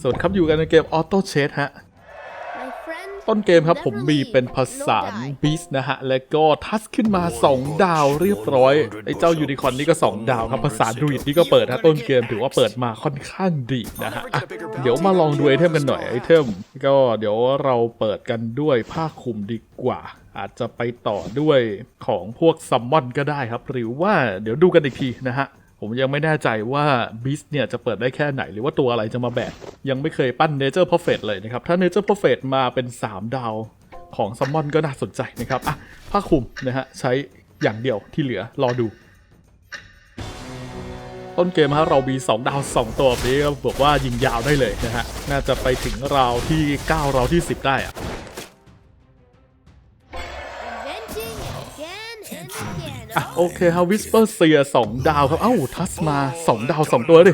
สวัสดีครับอยู่กันในเกม Auto Chess ฮะ ต้นเกมครับผมมีเป็นภาษาบีสนะฮะ แล้วก็ทัชขึ้นมา 2 ดาวเรียบร้อย ไอ้เจ้ายูนิคอร์นนี่ก็ 2 ดาวครับภาษาดูอิดนี่ก็เปิดฮะต้นเกมถือว่าเปิดมาค่อนข้างดีนะฮะอะเดี๋ยวมาลองดูไอเทมกันหน่อยไอเทม ก็เดี๋ยวเราเปิดกันด้วยผ้าคลุมดีกว่าอาจจะไปต่อด้วยของพวกซัมมอนก็ได้ครับ หรือว่าเดี๋ยวดูกันอีกทีนะฮะ ผมยังไม่แน่ใจว่าบิสเนี่ยจะเปิดได้แค่ไหน หรือว่าตัวอะไรจะมาแบกยังไม่เคยปั้น Nature Prophet เลยนะครับ ถ้า Nature Prophet มาเป็น 3 ดาวของซัมมอนก็น่าสนใจนะครับอะผ้าคลุมนะฮะใช้อย่างเดียวที่เหลือรอดู ต้นเกมฮะเรามี 2 ดาว 2 ตัวแบบนี้ก็บอกว่ายิงยาวได้เลยนะฮะน่าจะไปถึงราวที่ 9 ราวที่ 10 ได้อะ โอเคฮะวิสเปอร์เซียสองดาวครับ เอ้า ทัสมาสองดาวสองตัวดิ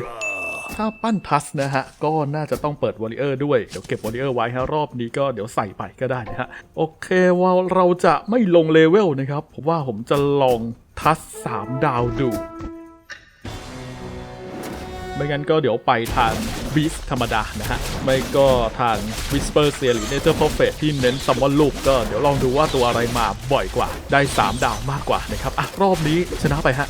ถ้าปั้นทัสนะฮะ ก็น่าจะต้องเปิดวอริเออร์ด้วย เดี๋ยวเก็บวอริเออร์ไว้ฮะ รอบนี้ก็เดี๋ยวใส่ไปก็ได้นะฮะ โอเคว่าเราจะไม่ลงเลเวลนะครับ ผมว่าผมจะลองทัสสามดาวดู ไม่งั้นก็เดี๋ยวไปทางบีสธรรมดานะฮะ ไม่ก็ทาง Whisper เซียหรือ Nature Prophet ที่เน้นซัมมอนลูกก็เดี๋ยวลองดูว่าตัวอะไรมาบ่อยกว่า ได้ 3 ดาวมากกว่านะครับ อะ รอบนี้ชนะไปฮะ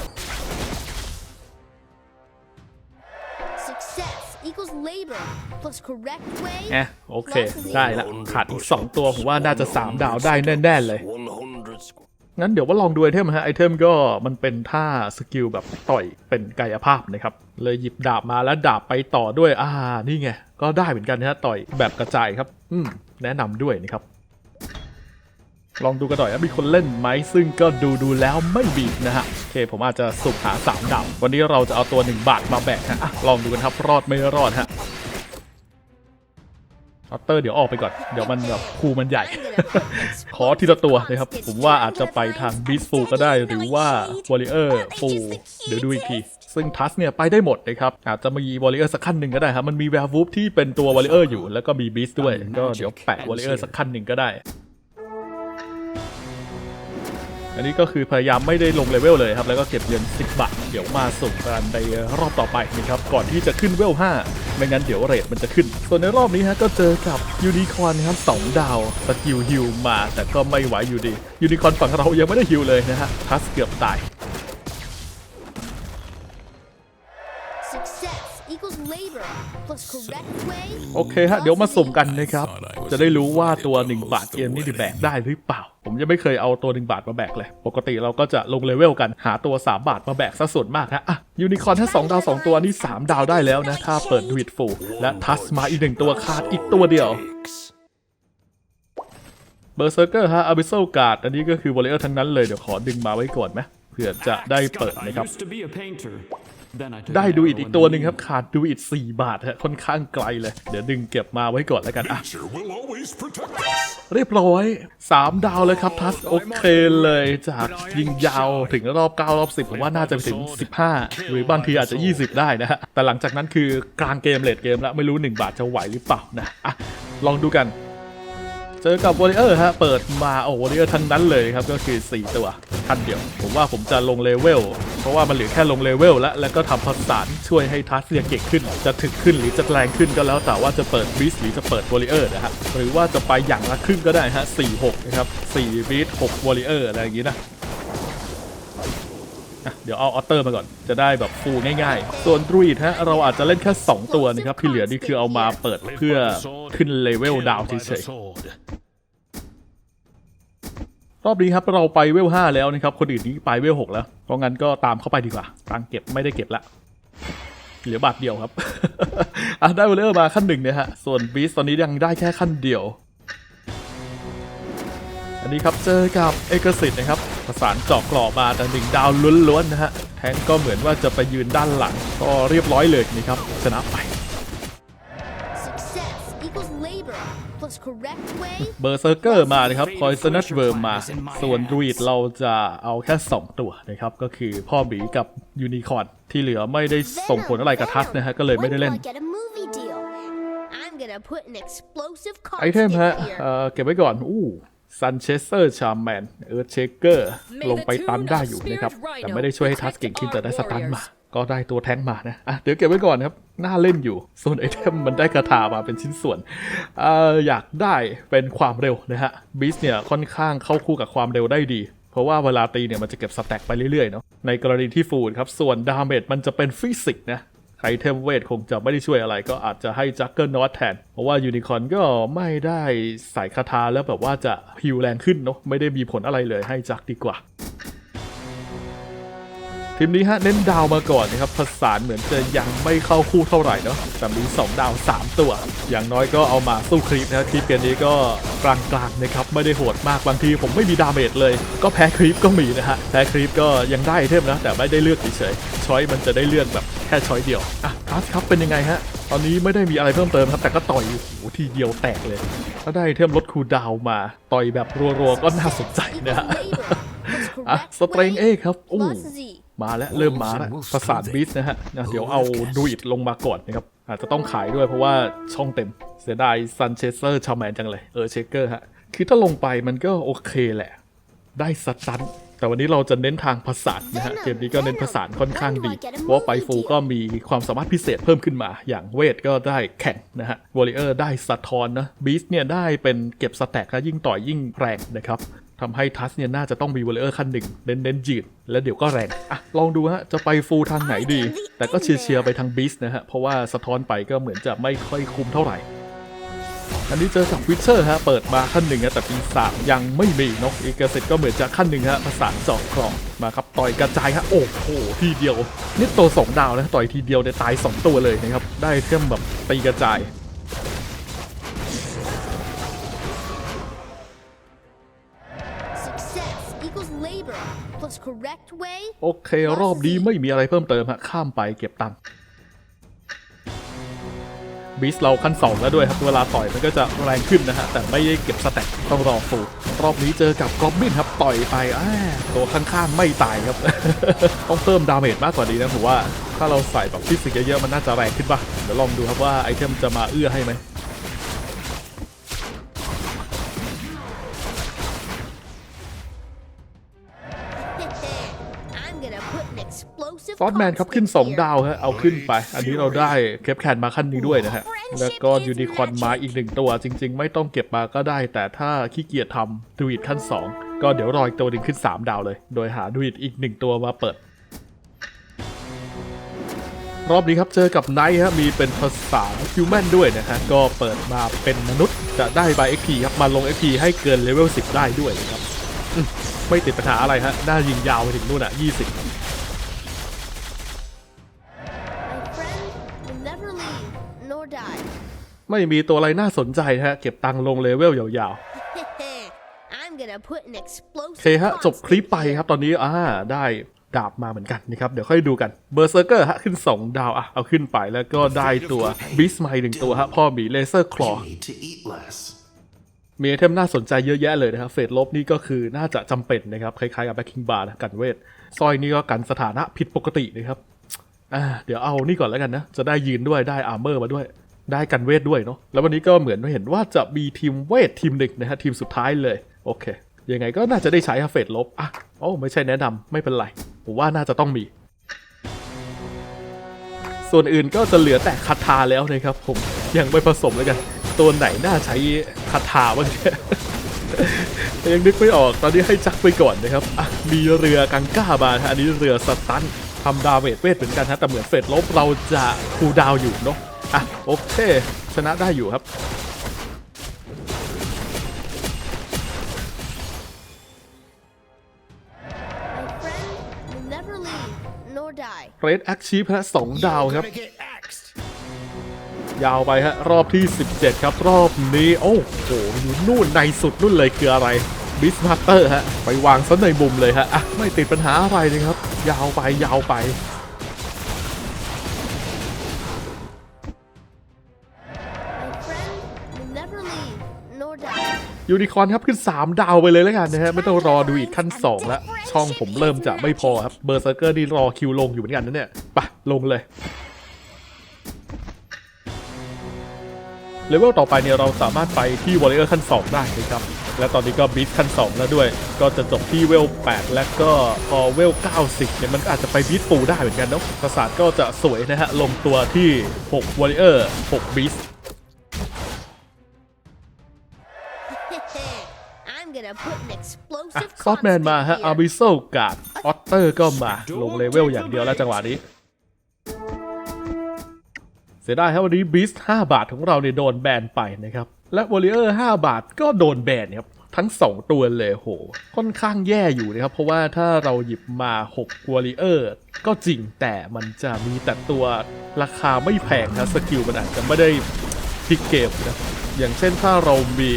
Success equals labor plus correct way. แอะโอเค ได้ละขาดอีก 2 ตัว ผมว่าน่าจะ 3 ดาวได้แน่ ๆ เลย100 square. งั้นเดี๋ยวว่าลองดูไอเทมฮะไอเทมก็มันเป็นท่าสกิลแบบต่อยเป็นกายภาพนะครับ เลยหยิบดาบมาแล้วดาบไปต่อด้วยอ่านี่ไง ก็ได้เหมือนกันนะฮะต่อยแบบกระจายครับ อืมแนะนำด้วยนะครับ ลองดูกันหน่อยว่ามีคนเล่นไหมซึ่งก็ดูดูแล้วไม่มีนะฮะโอเคผมอาจจะสุกหา3ดาววันนี้เราจะเอาตัว 1 บาทมาแบกฮะลองดูกันครับรอดไม่รอดฮะ ออเตอร์เดี๋ยวออกไปก่อน เดี๋ยวมันแบบคูมันใหญ่ ขอทีละตัวนะครับ ผมว่าอาจจะไปทางบีสฟูก็ได้หรือว่าวอริเออร์ฟูเดี๋ยวดูอีกทีซึ่งทัสเนี่ยไปได้หมดนะครับ อาจจะมีวอริเออร์สักขั้นหนึ่งก็ได้ครับ มันมีแวร์วูฟที่เป็นตัววอริเออร์อยู่ แล้วก็มีบีสด้วย ก็เดี๋ยวแปะวอริเออร์สักขั้นหนึ่งก็ได้ อันนี้ก็คือพยายามไม่ได้ลงเลเวลเลยครับ แล้วก็เก็บเงิน10 บาท เดี๋ยวมาส่งกันในรอบต่อไปนะครับ ก่อนที่จะขึ้นเวล 5 ไม่งั้นเดี๋ยวเรทมันจะขึ้น ส่วนในรอบนี้ฮะก็เจอกับยูนิคอนครับ2ดาวสกิลฮิวมา แต่ก็ไม่ไหวอยู่ดี ยูนิคอนฝั่งเรายังไม่ได้ฮิวเลยนะฮะทัสเกือบตาย โอเคฮะ เดี๋ยวมาสุ่มกันนะครับ จะได้รู้ว่าตัว 1 บาทเกมนี้แบกได้หรือเปล่า ผมยังไม่เคยเอาตัว 1 บาทมาแบกเลย ปกติเราก็จะลงเลเวลกันหาตัว 3 บาทมาแบกซะส่วนมากฮะอะยูนิคอร์นถ้า2ดาว 2 ตัวนี่ 3 ดาวได้แล้วนะ ถ้าเปิดดูอิดฟูและทัสมาอีกหนึ่งตัวขาดอีกตัวเดียวเบอร์เซอร์เกอร์ฮะอาบิโซกาดอันนี้ก็คือวอลเลอร์ทั้งนั้นเลย เดี๋ยวขอดึงมาไว้ก่อนไหมเผื่อจะได้เปิดนะครับ ได้ดูอิดอีกตัวหนึ่งครับ ขาดดูอิด4บาทฮะค่อนข้างไกลเลย เดี๋ยวดึงเก็บมาไว้ก่อนแล้วกันอะเรียบร้อย 3 ดาวเลยครับทัสโอเคเลยจากยิงยาวถึงรอบ9รอบ10ผมว่าน่าจะไปถึง 15 หรือบางทีอาจจะ 20 ได้นะฮะแต่หลังจากนั้นคือกลางเกมเลดเกมแล้วไม่รู้ 1 บาทจะไหวหรือเปล่านะอะลองดูกัน จอกับวอริเออร์ฮะ เปิดมาโอ้วอริเออร์ทั้งนั้นเลยครับ ก็คือ 4 ตัวทันเดียว ผมว่าผมจะลงเลเวล เพราะว่ามันเหลือแค่ลงเลเวลแล้ว แล้วก็ทำผสานช่วยให้ทัสเนี่ยเก่งขึ้น จะถึกขึ้นหรือจะแรงขึ้นก็แล้วแต่ว่าจะเปิดบีสหรือจะเปิดวอริเออร์นะฮะ หรือว่าจะไปอย่างละครึ่งก็ได้ฮะ4 6นะครับ4บีส6วอริเออร์อะไรอย่างงี้นะเดี๋ยวเอาออเตอร์มาก่อน จะได้แบบฟูง่ายๆ ส่วนดรูดฮะ เราอาจจะเล่นแค่ 2 ตัวนะครับ ที่เหลือนี่คือเอามาเปิดเพื่อขึ้นเลเวลดาวเฉย รอบนี้ครับเราไปเวล5แล้วนะครับ คนอื่นนี่ไปเวล6แล้ว เพราะงั้นก็ตามเข้าไปดีกว่า ตังเก็บไม่ได้เก็บละ เหลือบาทเดียวครับอะได้เวลเลอร์มาขั้นหนึ่งเนี่ยฮะ ส่วนบีสตอนนี้ยังได้แค่ขั้นเดียว อันนี้ครับเจอกับเอกสิทธิ์นะครับ ประสานเจาะกรอบมาแต่หนึ่งดาวล้วนๆนะฮะ แทงก็เหมือนว่าจะไปยืนด้านหลัง ก็เรียบร้อยเลยนะครับชนะไป เบอร์เซอร์เกอร์มานะครับคอยสนัชเวิร์มมา ส่วนดรูอิดเราจะเอาแค่ 2 ตัวนะครับ ก็คือพ่อหมีกับยูนิคอร์นที่เหลือไม่ได้ส่งผลอะไรกับทัสนะฮะ ก็เลยไม่ได้เล่น When will I get a movie deal? I'm gonna put an explosive car ไอเทม stick ฮะ here. เอ่อเก็บไว้ก่อน อู้ซันเชสเตอร์ชาร์แมนเอิร์ธเชเกอร์ลงไปตันได้อยู่นะครับ แต่ไม่ได้ช่วยให้ทัสเก่งขึ้นแต่ได้สตันมาก็ได้ตัวแท้งมานะอะเดี๋ยวเก็บไว้ก่อนครับ น่าเล่นอยู่ ส่วนไอเทมมันได้คาถามาเป็นชิ้นส่วนออยากได้เป็นความเร็วนะฮะบีสเนี่ยค่อนข้างเข้าคู่กับความเร็วได้ดี เพราะว่าเวลาตีเนี่ยมันจะเก็บสแต็กไปเรื่อยๆเนาะ ในกรณีที่ฟูลครับ ส่วนดาเมจมันจะเป็นฟิสิกส์นะไอเทมเวทคงจะไม่ได้ช่วยอะไรก็อาจจะให้จักเกิลนอตแทน เพราะว่ายูนิคอนก็ไม่ได้ใส่คาถาแล้วแบบว่าจะฮิวแรงขึ้นเนาะไม่ได้มีผลอะไรเลยให้จักดีกว่า ทีมนี้ฮะเน้นดาวมาก่อนนะครับผสานเหมือนจะยังไม่เข้าคู่เท่าไหร่เนาะแต่มี2ดาว 3 ตัว อย่างน้อยก็เอามาสู้ครีปนะครีปเกมนี้ก็กลางๆนะครับไม่ได้โหดมากบางทีผมไม่มีดาเมจเลย ก็แพ้ครีปก็มีนะฮะแพ้ครีปก็ยังได้ไอเทมนะแต่ไม่ได้เลือกเฉยๆช้อยมันจะได้เลือกแบบแค่ช้อยเดียวอะทัสครับเป็นยังไงฮะตอนนี้ไม่ได้มีอะไรเพิ่มเติมครับแต่ก็ต่อยโอ้โหทีเดียวแตกเลย ถ้าได้ไอเทมลดคูลดาวน์มาต่อยแบบรัวๆก็น่าสนใจนะฮะอะสเตรงเอครับอู้ Plus Z. มาแล้วเริ่มมาแล้วประสานบีสนะฮะนะเดี๋ยวเอาดูอิดลงมาก่อนนะครับ อาจจะต้องขายด้วยเพราะว่าช่องเต็ม เสียดายซันเชสเซอร์ชาวแมนจังเลย เออเชคเกอร์ฮะ คือถ้าลงไปมันก็โอเคแหละ ได้สตันแต่วันนี้เราจะเน้นทางภาษานนะฮะ เกมนี้ก็เน้นภาษานค่อนข้างดี เพราะไปฟูก็มีความสามารถพิเศษเพิ่มขึ้นมา อย่างเวทก็ได้แข่งนะฮะวอริเออร์ได้สะท้อนนะบีสเนี่ยได้เป็นเก็บสแต็กและยิ่งต่อยยิ่งแรงนะครับ ทำให้ทัสเนี่ยน่าจะต้องมีวอลเลอร์ขั้นหนึ่งเน้นเน้นๆยืดแล้วเดี๋ยวก็แรงอะลองดูฮะ จะไปฟูลทางไหนดี แต่ก็เชียร์เชียร์ไปทางบีสนะฮะ เพราะว่าสะท้อนไปก็เหมือนจะไม่ค่อยคุ้มเท่าไหร่ อันนี้เจอกับวิเชอร์ฮะ เปิดมาขั้นหนึ่งฮะแต่ปีศาจยังไม่มีเนาะอีกเกษตรก็เหมือนจะขั้นหนึ่งฮะประสานเจอกกล่องมาครับต่อยกระจายฮะโอ้โหทีเดียวนี่ตัวสองดาวนะต่อยทีเดียวเนี่ยตายสองตัวเลยนะครับได้เทียมแบบตีกระจาย โอเค รอบนี้ไม่มีอะไรเพิ่มเติมฮะ ข้ามไปเก็บตังค์บีสเราขั้น2แล้วด้วยครับ เวลาต่อยมันก็จะแรงขึ้นนะฮะ แต่ไม่ได้เก็บสแต็กต้องรอฟูรอบนี้เจอกับกอบบินครับต่อยไปตัวข้างๆไม่ตายครับ ต้องเพิ่มดาเมจมากกว่านี้นะผมว่าถ้าเราใส่แบบฟิสิกเยอะๆมันน่าจะแรงขึ้นป่ะเดี๋ยวลองดูครับว่าไอเทมจะมาเอื้อให้ไหม put an explosive ฟอสแมนครับขึ้น 2 ดาวฮะเอาขึ้นไป อันนี้เราได้เคปแคนมาขั้นนี้ด้วยนะฮะ แล้วก็ยูนิคอนมาอีกหนึ่งตัว จริง ๆ ไม่ต้องเก็บมาก็ได้ แต่ถ้าขี้เกียจทำดูอิดขั้น 2 ก็เดี๋ยวรออีกตัวหนึ่งขึ้น 3 ดาวเลย โดยหาดูอิดอีกหนึ่งตัวมาเปิด รอบนี้ครับเจอกับไนท์ฮะมีเป็นภาษาฮิวแมนด้วยนะฮะก็เปิดมาเป็นมนุษย์จะได้ใบ XP ครับมาลง XP ให้เกินเลเวล10 ได้ด้วยนะครับอืมไม่ติดปัญหาอะไรฮะน่ายิงยาวไปถึงนู่นอะ20 nor die. ไม่มีตัวอะไรน่าสนใจฮะ เก็บตังค์ลงเลเวลยาว I'm gonna put an ๆ explosive โอเคฮะ จบคลิปไปครับตอนนี้อ่าได้ดาบมาเหมือนกันนะครับ เดี๋ยวค่อยดูกันเบอร์เซอร์เกอร์ฮะ ขึ้น 2 ดาว อะ เอาขึ้นไปแล้วก็ได้ตัวบิสไมหนึ่งตัวฮะพ่อหมีเลเซอร์คลอ You need to eat less. มีไอเทมน่าสนใจเยอะแยะเลยนะครับ เฟสลบนี่ก็คือน่าจะจำเป็นนะครับ คล้ายๆกับแบ็คคิงบาร์นะกันเวทสร้อยนี่ก็กันสถานะผิดปกตินะครับ อ่าเดี๋ยวเอานี่ก่อนแล้วกันนะ จะได้ยืนด้วยได้อาร์เมอร์มาด้วย ได้กันเวทด้วยเนาะแล้ววันนี้ก็เหมือนเห็นว่าจะมีทีมเวททีมหนึ่งนะฮะทีมสุดท้ายเลยโอเคยังไงก็น่าจะได้ใช้ฮะเฟสลบอะโอ้ไม่ใช่แนะนำไม่เป็นไรผมว่าน่าจะต้องมี ส่วนอื่นก็จะเหลือแต่คาถาแล้วนะครับ ผมยังไม่ผสมแล้วกัน ตัวไหนน่าใช้คาถาบ้างเนี่ยยังนึกไม่ออกตอนนี้ให้จักไปก่อนนะครับอะมีเรือกังก้ามาฮะอันนี้เรือสตันำดาเมจเวทเหมือนกันฮะแต่เหมือนเฟดลบเราจะคูลดาวน์อยู่เนาะอะโอเคชนะได้อยู่ครับ My friend will never leave nor die. เรดแอคชีพฮะสองดาวครับ Gonna get axed. ยาวไปฮะ รอบที่ 17 ครับ รอบนี้ โอ้โหอยู่นู่นในสุดนู่นเลยคืออะไรบิสมาสเตอร์ฮะ ไปวางซะในมุมเลยฮะ อะ ไม่ติดปัญหาอะไรเลยครับ ยาวไปยาวไป ยูนิคอร์นครับขึ้น 3 ดาวไปเลยแล้วกันนะฮะ ไม่ต้องรอดูอีกขั้น 2 แล้ว ช่องผมเริ่มจะไม่พอครับ เบอร์เซอร์เกอร์นี่รอคิวลงอยู่เหมือนกันนะเนี่ย ไปะลงเลย เลเวลต่อไปเนี่ยเราสามารถไปที่วอลเลอร์ขั้น 2 ได้นะครับ และตอนนี้ก็บีทขั้น 2 แล้วด้วย ก็จะจบที่เวล 8 และก็พอเวล 90 เนี่ยมันก็อาจจะไปบีทฟูลได้เหมือนกันเนาะปราสาทก็จะสวยนะฮะ ลงตัวที่ 6วอลเลอร์6บีส I'm gonna put an อะ explosive ซอฟแมนมาฮะ constant อา here. ร์บิโซการ์ดออตเตอร์ก็มาลงเลเวลอย่างเดียวแล้วจังหวะนี้เสียดายครับวันนี้บีส5บาทของเราเนี่ยโดนแบนไปนะครับ และวอลเลอร์5บาทก็โดนแบนครับ ทั้ง 2 ตัวเลยโห ค่อนข้างแย่อยู่นะครับ เพราะว่าถ้าเราหยิบมา6วอลเลอร์ก็จริงแต่มันจะมีแต่ตัวราคาไม่แพงนะสกิลมันอาจจะไม่ได้พลิกเกมนะ อย่างเช่นถ้าเรามี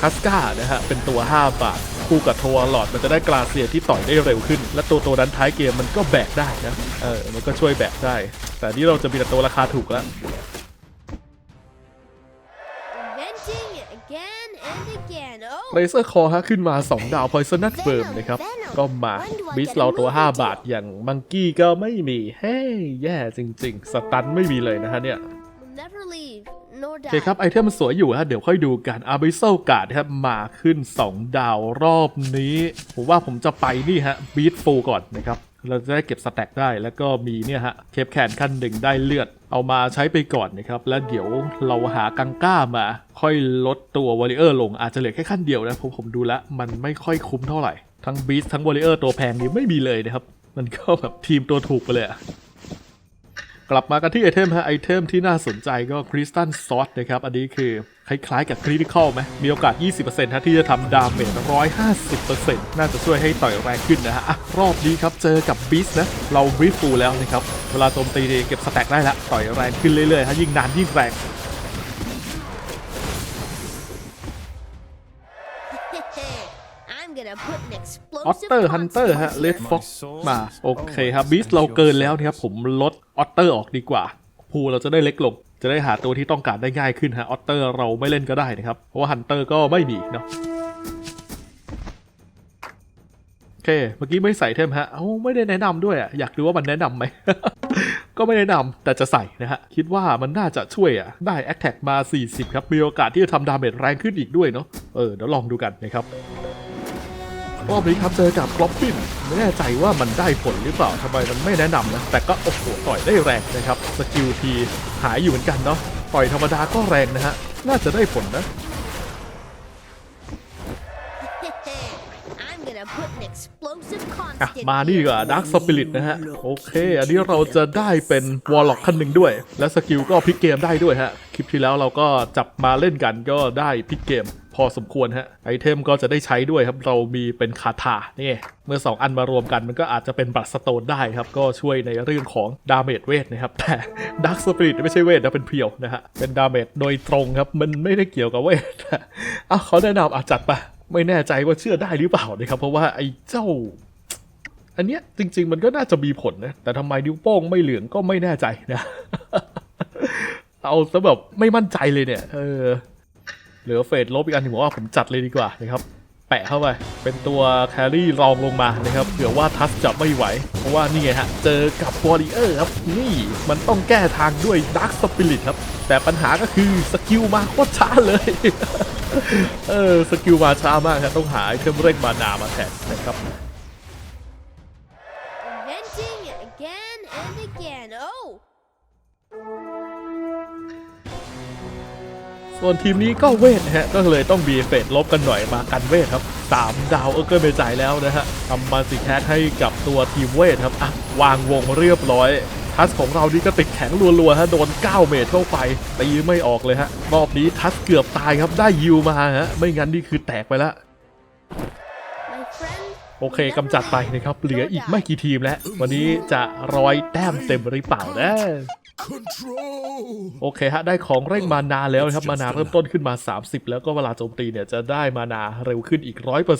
ฮัสกานะฮะเป็นตัว 5 บาท คู่กับโทวลอดมันจะได้กราเซียที่ต่อยได้เร็วขึ้น และตัวตัวนั้นท้ายเกมมันก็แบกได้นะเออมันก็ช่วยแบกได้ แต่นี่เราจะมีแต่ตัวราคาถูกแล้ว Inventing again and again. Oh, เ a เซอร์คอฮะขึ้นมา 2 ดาว Poisonous Firm นะครับ ก็มาบิสเราตัว 5 บาทอย่างมังกี้ก็ไม่มีเฮ้ยแย่จริง ๆ สตันไม่มีเลยนะฮะเนี่ย never leave nor โอเคครับ ไอเทมมันสวยอยู่ฮะเดี๋ยวค่อยดูกันอาร์บิโซการ์ดครับมาขึ้น 2 ดาวรอบนี้ ผมว่าผมจะไปนี่ฮะบีทฟูก่อนนะครับ เราจะได้เก็บสแต็กได้แล้วก็มีเนี่ยฮะเคปแคนขั้นหนึ่งได้เลือด เอามาใช้ไปก่อนนะครับ แล้วเดี๋ยวเราหากังก้ามา ค่อยลดตัววอลเลเยอร์ลงอาจจะเหลือแค่ขั้นเดียวนะผมผมดูแล้วมันไม่ค่อยคุ้มเท่าไหร่ทั้งบีสทั้งวอลเลเยอร์ตัวแพงนี้ไม่มีเลยนะครับมันก็แบบทีมตัวถูกไปเลยอะ กลับมากันที่ไอเทมฮะไอเทมที่น่าสนใจก็คริสตัลซอสนะครับ อันนี้คือคล้ายๆกับคริติคอลไหมมีโอกาส 20%ฮะที่จะทำดาเมจ150%น่าจะช่วยให้ต่อยแรงขึ้นนะฮะรอบนี้ครับเจอกับบิสนะ เราบรีฟฟูแล้วนะครับ เวลาโจมตีเก็บสแต็กได้ละต่อยแรงขึ้นเรื่อยๆฮะยิ่งนานยิ่งแรง ออต explosive เตอร์ฮันเตอร์ constant ฮะเล here. ดฟ็อกมา โอเคครับบีสเราเกินแล้วนะครับผมลดออตเตอร์ออกดีกว่าพูเราจะได้เล็กลง จะได้หาตัวที่ต้องการได้ง่ายขึ้นฮะออตเตอร์เราไม่เล่นก็ได้นะครับ เพราะว่าฮันเตอร์ก็ไม่มีเนาะโอเคเมื่อกี้ไม่ใส่เทมฮะเอ้าไม่ได้แนะนำด้วยอะอยากดูว่ามันแนะนำไหมก็ไม่แนะนำแต่จะใส่นะฮะ คิดว่ามันน่าจะช่วยอะ ได้แอคแท็กมา 40 ครับ มีโอกาสที่จะทำดาเมจแรงขึ้นอีกด้วยเนาะเออเดี๋ยวลองดูกันนะครับ รอบนี้ครับเจอกับกรอบบินไม่แน่ใจว่ามันได้ผลหรือเปล่าทำไมมันไม่แนะนำนะ แต่ก็โอ้โหต่อยได้แรงนะครับสกิลทีหายอยู่เหมือนกันเนาะต่อยธรรมดาก็แรงนะฮะ น่าจะได้ผลนะ I'm gonna put an explosive อะ constant มานี่ดีกว่า here. Dark Spirit นะฮะ โอเค อันนี้เราจะได้เป็นวอลล็อกขั้นหนึ่งด้วย และสกิลก็พลิกเกมได้ด้วยฮะ คลิปที่แล้วเราก็จับมาเล่นกันก็ได้พลิกเกม พอสมควรฮะไอเทมก็จะได้ใช้ด้วยครับ เรามีเป็นคาถานี่เมื่อ 2 อันมารวมกันมันก็อาจจะเป็นบัตรสโตนได้ครับ ก็ช่วยในเรื่องของดาเมจเวทนะครับ แต่ Dark Spirit ไม่ใช่เวทนะเป็นเพียวนะฮะเป็นดาเมจโดยตรงครับ มันไม่ได้เกี่ยวกับเวทอะเขาแนะนำอาจัดไปไม่แน่ใจว่าเชื่อได้หรือเปล่านะครับเพราะว่าไอ้เจ้าอันเนี้ยจริง ๆ มันก็น่าจะมีผลนะ แต่ทำไมนิ้วโป้งไม่เหลืองก็ไม่แน่ใจนะ เอาซะแบบไม่มั่นใจเลยเนี่ย เออ เหลือเฟดลบอีกอันที่ผมว่าผมจัดเลยดีกว่านะครับแปะเข้าไป เป็นตัวแครี่รองลงมานะครับเผื่อว่าทัสจะไม่ไหว เพราะว่านี่ไงฮะ เจอกับวอริเออร์ครับ นี่มันต้องแก้ทางด้วยดักสปิริตครับ แต่ปัญหาก็คือสกิลมาโคตรช้าเลย เออ สกิลมาช้ามากครับต้องหาเครื่องเร่งมานามาแทนนะครับ ส่วนทีมนี้ก็เวทฮะ ก็เลยต้องมีเฟดลบกันหน่อยมากันเวทครับ 3 ดาวเออร์เกอร์เมจ่ายแล้วนะฮะทำมาสิแคทให้กับตัวทีมเวทครับอะวางวงเรียบร้อยทัสของเรานี่ก็ติดแข็งรัวๆฮะโดน 9 เมตรเข้าไปตีไม่ออกเลยฮะรอบนี้ทัสเกือบตายครับได้ยิวมาฮะไม่งั้นนี่คือแตกไปแล้วโอเคกำจัดไปนะครับ เหลืออีกไม่กี่ทีมแล้ว วันนี้จะร้อยแต้มเต็มหรือเปล่านะ โอเคฮะ ได้ของเร่งมานาแล้วนะครับ มานาเริ่มต้นขึ้นมา 30 แล้วก็เวลาโจมตีเนี่ยจะได้มานาเร็วขึ้นอีก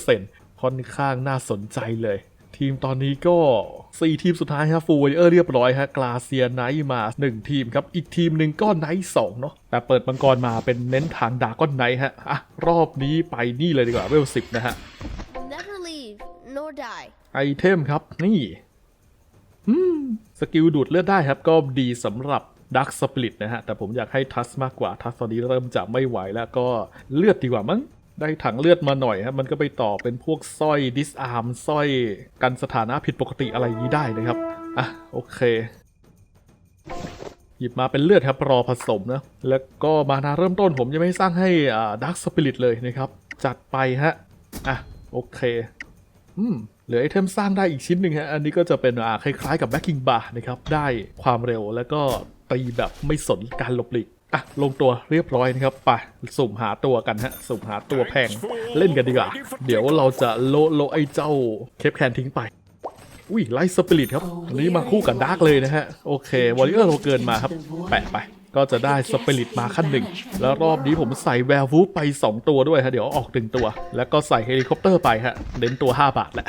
100%ค่อนข้างน่าสนใจเลย ทีมตอนนี้ก็ 4 ทีมสุดท้ายฮะฟูเออร์เรียบร้อยฮะกลาเซียไนท์มา 1 ทีมครับ อีกทีมหนึ่งก็ไนท์สองเนาะแต่เปิดมังกรมาเป็นเน้นทางดาก้อนไนท์ฮะอะรอบนี้ไปนี่เลยดีกว่าเวล10นะฮะ Will never leave nor die. ไอเทมครับนี่อืม สกิลดูดเลือดได้ครับ ก็ดีสำหรับดักสปลิตนะฮะ แต่ผมอยากให้ทัสมากกว่า ทัสตอนนี้เริ่มจะไม่ไหวแล้วก็เลือดดีกว่ามั้งได้ถังเลือดมาหน่อยฮะมันก็ไปต่อเป็นพวกสร้อยดิสอาร์มสร้อยกันสถานะผิดปกติอะไรยี้ได้นะครับ อะ โอเคหยิบมาเป็นเลือดครับรอผสมนะ แล้วก็มานาเริ่มต้นผมยังไม่สร้างให้อ่าดักสปิริตเลยนะครับ จัดไปฮะ อะ โอเค อืม เหลือไอเทมสร้างได้อีกชิ้นหนึ่งฮะ อันนี้ก็จะเป็นอ่าคล้ายๆกับแบ็กกิ้งบาร์นะครับ ได้ความเร็วแล้วก็ตีแบบไม่สนการหลบหลีกอะลงตัวเรียบร้อยนะครับไปสุ่มหาตัวกันฮะ สุ่มหาตัวแพงเล่นกันดีกว่า เดี๋ยวเราจะโลโลไอเจ้าเคปแคนทิ้งไป อุ้ยไลท์สปิริตครับอันนี้มาคู่กับดาร์กเลยนะฮะ โอเควอริเออร์เราเกินมาครับ แปะไป ก็จะได้สปิริตมาขั้นหนึ่ง แล้วรอบนี้ผมใส่แวร์วูฟไป 2 ตัวด้วยฮะ เดี๋ยวออกหนึ่งตัว แล้วก็ใส่เฮลิคอปเตอร์ไปฮะ เน้นตัว 5 บาทแหละ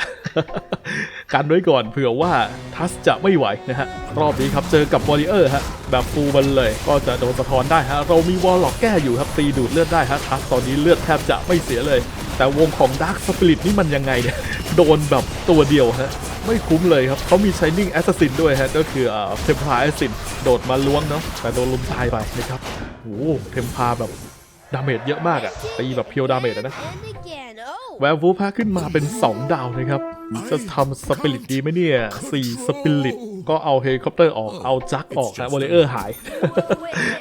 กันไว้ก่อนเผื่อว่าทัสจะไม่ไหวนะฮะ รอบนี้ครับเจอกับวอริเออร์ฮะ แบบฟูลมันเลย ก็จะโดนสะท้อนได้ฮะ เรามีวอลล็อกแก้อยู่ครับ ตีดูดเลือดได้ฮะ ทัสตอนนี้เลือดแทบจะไม่เสียเลย แต่วงของดาร์ s สปิริตนี่มันยังไงเนี่ย โดนแบบตัวเดียวฮะไม่คุ้มเลยครับ เขามี Shining Assassin ด้วยฮะ ก็คือเอ่อเทมพา Assassin โดดมาล้วงเนาะ แต่โดนลุมตายไปนะครับโอ้โหเทมพาแบบ ดาเมจเยอะมากอะตีแบบเพียวดาเมจอะนะ And again. Oh. แวร์วูฟพาขึ้นมาเป็น 2 ดาวนะครับ จะทำสปิริตดีไหมเนี่ย4สปิริตก็เอาเฮลิคอปเตอร์ออกเอาจักรออกนะวอลเลเยอร์หาย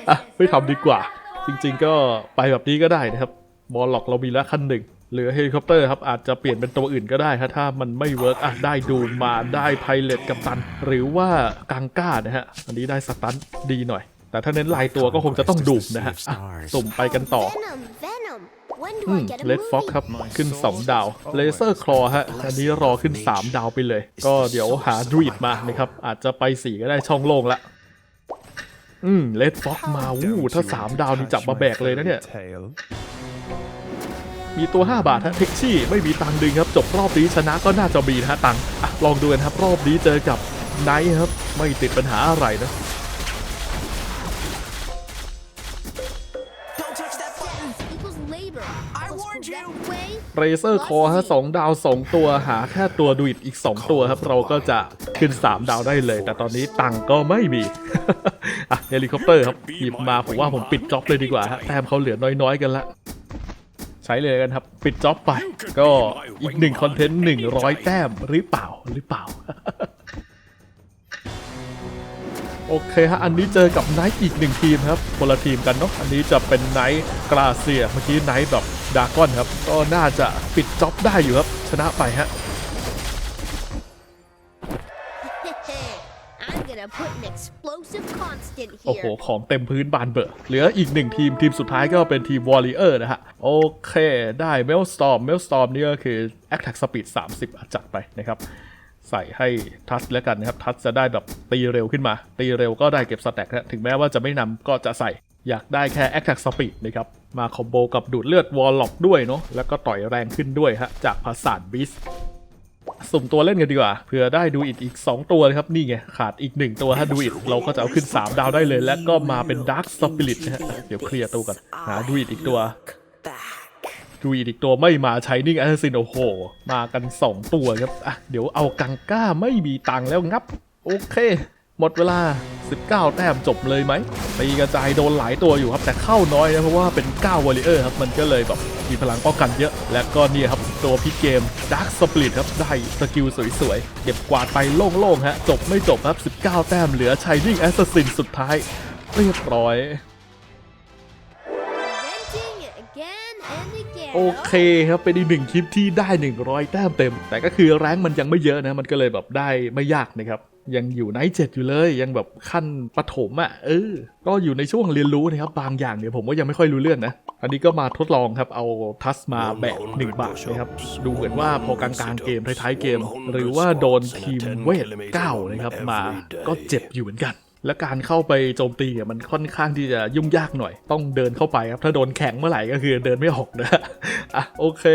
อะไม่ทำดีกว่า จริงๆก็ไปแบบนี้ก็ได้นะครับบอลล็อกเรามีแล้วขั้นหนึ่งเหลือเฮลิคอปเตอร์ครับอาจจะเปลี่ยนเป็นตัวอื่นก็ได้ครับถ้ามันไม่เวิร์กอะได้ดูมาได้ไพเลตกับตัน หรือว่ากังก้านะฮะอันนี้ได้สตันดีหน่อย แต่ถ้าเน้นลายตัวก็คงจะต้องดูมนะฮะอะสุ่มไปกันต่อ Venom, Venom. When do อื I ม get a เลดฟ็อก movie? ครับ ขึ้น 2 ดาว เลเซอร์คลอฮะ อันนี้รอขึ้น 3 ดาวไปเลย ก็เดี๋ยวหาดรีดมานะครับ อาจจะไป 4 ก็ได้ช่องโล่งละ อืม เลดฟ็อกมาวู้ถ้า 3 ดาวนี่จับมาแบกเลยนะเนี่ย มีตัว 5 บาทฮะเท็กชี่ ไม่มีตังค์ดึงครับ จบรอบนี้ชนะก็น่าจะมีนะฮะตังค์อะลองดูกันครับ รอบนี้เจอกับไนท์ครับ ไม่ติดปัญหาอะไรนะ เรเซอร์คอฮะสองดาวสองตัวหาแค่ตัวดูอิดอีก2ตัวครับ เราก็จะขึ้น3ดาวได้เลย แต่ตอนนี้ตังค์ก็ไม่มีอะเฮลิคอปเตอร์ครับหยิบมาผมว่าผมปิดจ็อบเลยดีกว่าฮะแต้มเขาเหลือน้อยๆกันละใช้เลยกันครับ ปิดจ็อบไป ก็อีกหนึ่งคอนเทนต์100แต้มหรือเปล่าหรือเปล่าโอเคฮะ อันนี้เจอกับไนท์อีกหนึ่งทีมครับคนละทีมกันเนาะ อันนี้จะเป็นไนท์กราเซีย เมื่อกี้ไนท์แบบ ดากอนครับ ก็น่าจะปิดจ็อบได้อยู่ครับ ชนะไปฮะ I'm gonna put an explosive constant โอ้โห here. ของเต็มพื้นบานเบอร์เหลืออีกหนึ่งทีม ทีมสุดท้ายก็เป็นทีมวอลเลเยอร์นะฮะ โอเค ได้เมลสตอมเมลสตอมนี่ก็คือ Attack Speed 30อะจัดไปนะครับ ใส่ให้ทัชแล้วกันนะครับ ทัชจะได้แบบตีเร็วขึ้นมา ตีเร็วก็ได้เก็บสแต็กนะถึงแม้ว่าจะไม่นำก็จะใส่อยากได้แค่ Attack Speed นะครับ มาคอมโบกับดูดเลือดวอลล็อกด้วยเนาะแล้วก็ต่อยแรงขึ้นด้วยฮะจากภาษาบิสสุ่มตัวเล่นกันดีกว่าเผื่อได้ดูอิดอีก 2 ตัวนะครับ นี่ไง ขาดอีก 1 ตัวถ้าดูอิดเราก็จะเอาขึ้น 3 ดาวได้เลย และก็มาเป็นดาร์ s สปิริตนะฮะเดี๋ยวเคลียร์ตัวกันหาดูอิดอีกตัวดูอิดอีกตัวไม่มาใช้นิ่งแอสซินโอ้โห มากัน 2 ตัวครับอะเดี๋ยวเอากังก้าไม่มีตังแล้วงับ โอเค หมดเวลา 19 แต้มจบเลยไหมตีกระจายโดนหลายตัวอยู่ครับ แต่เข้าน้อยนะ เพราะว่าเป็น 9 วอลเลเยอร์ครับ มันก็เลยแบบมีพลังป้องกันเยอะ และก็เนี่ยครับ ตัวพิกเกม Dark Split ครับ ได้สกิลสวยๆ เก็บกวาดไปโล่งๆฮะ จบไม่จบครับ 19 แต้มเหลือ Shining Assassin สุดท้าย เรียบร้อย Venting again and again. โอเคครับเป็นอีกหนึ่งคลิปที่ได้ 100 แต้มเต็ม แต่ก็คือแรงค์มันยังไม่เยอะนะ มันก็เลยแบบได้ไม่ยากนะครับ ยังอยู่ไนท์เจ็ดอยู่เลย ยังแบบขั้นปฐมอะ่ะเออ ก็อยู่ในช่วงเรียนรู้นะครับ บางอย่างเนี่ยผมก็ยังไม่ค่อยรู้เรื่องนะ อันนี้ก็มาทดลองครับ เอาทัสมาแบก1บาทนะครับ ดูเหมือนว่าพอกลางๆเกมท้ายๆเกม หรือว่าโดนทีมเวท9นะครับมาก็เจ็บอยู่เหมือนกัน และการเข้าไปโจมตีเนี่ยมันค่อนข้างที่จะยุ่งยากหน่อย ต้องเดินเข้าไปครับ ถ้าโดนแข็งเมื่อไหร่ก็คือเดินไม่ออกนะอะโอเค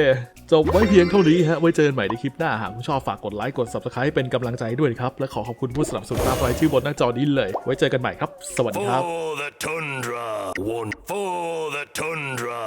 จบไว้เพียงเท่านี้ฮะ ไว้เจอกันใหม่ในคลิปหน้า หากคุณชอบฝากกดไลค์ กด subscribe เป็นกำลังใจด้วยครับ และขอขอบคุณผู้สนับสนุนตามรายชื่อบนหน้าจอนี้เลย ไว้เจอกันใหม่ครับ สวัสดีครับ For the tundra. One for the tundra.